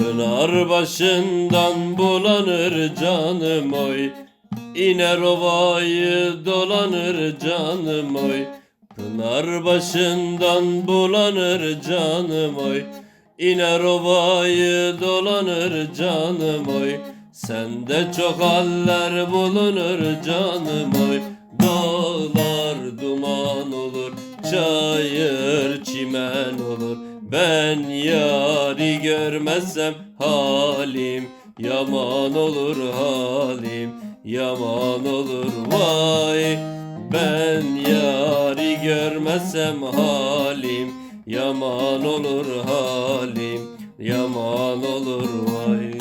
Pınar başından bulanır canım oy. İner ovayı dolanır canım oy. Pınar başından bulanır canım oy. İner ovayı dolanır canım oy. Sende çok haller bulunur canım oy. Dağlar duman olur Çayır çimen olur Ben yari görmezsem halim Yaman olur halim Yaman olur vay. Ben yari görmezsem halim Yaman olur halim Yaman olur vay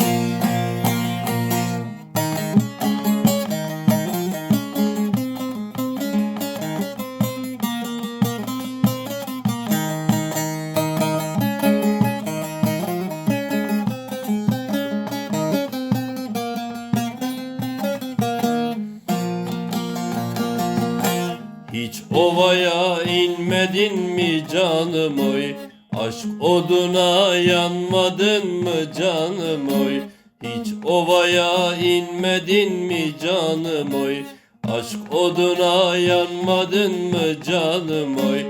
Hiç ovaya inmedin mi canım oy? Aşk oduna yanmadın mı canım oy? Hiç ovaya inmedin mi canım oy? Aşk oduna yanmadın mı canım oy?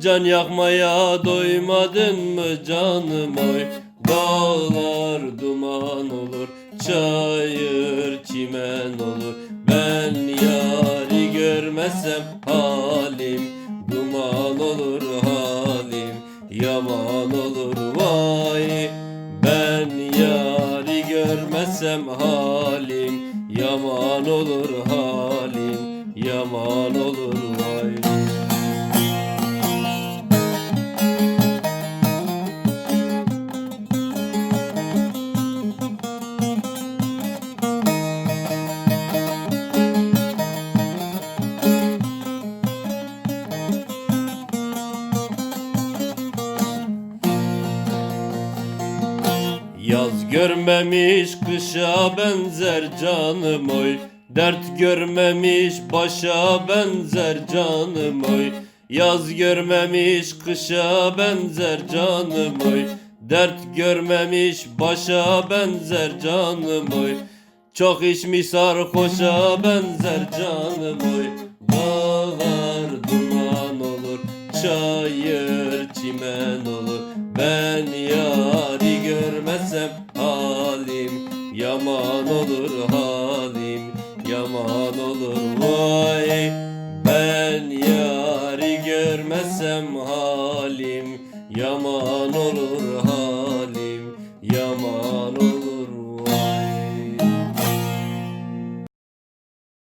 Can yakmaya doymadın mı canım oy? Dağlar duman olur Çayır çimen olur. Ben yari görmezsem halim Duman olur halim Yaman olur vay. Ben yari görmezsem halim Yaman olur halim Yaman olur vay Yaz görmemiş kışa benzer canım oy. Dert görmemiş başa benzer canım oy. Yaz görmemiş kışa benzer canım oy. Dert görmemiş başa benzer canım oy. Çok içmiş sarhoşa benzer canım oy. Dağlar duman olur Çayır çimen olur Ben yari görmezsem halim. Yaman olur halim Yaman olur vay. Ben yari görmezsem halim Yaman olur halim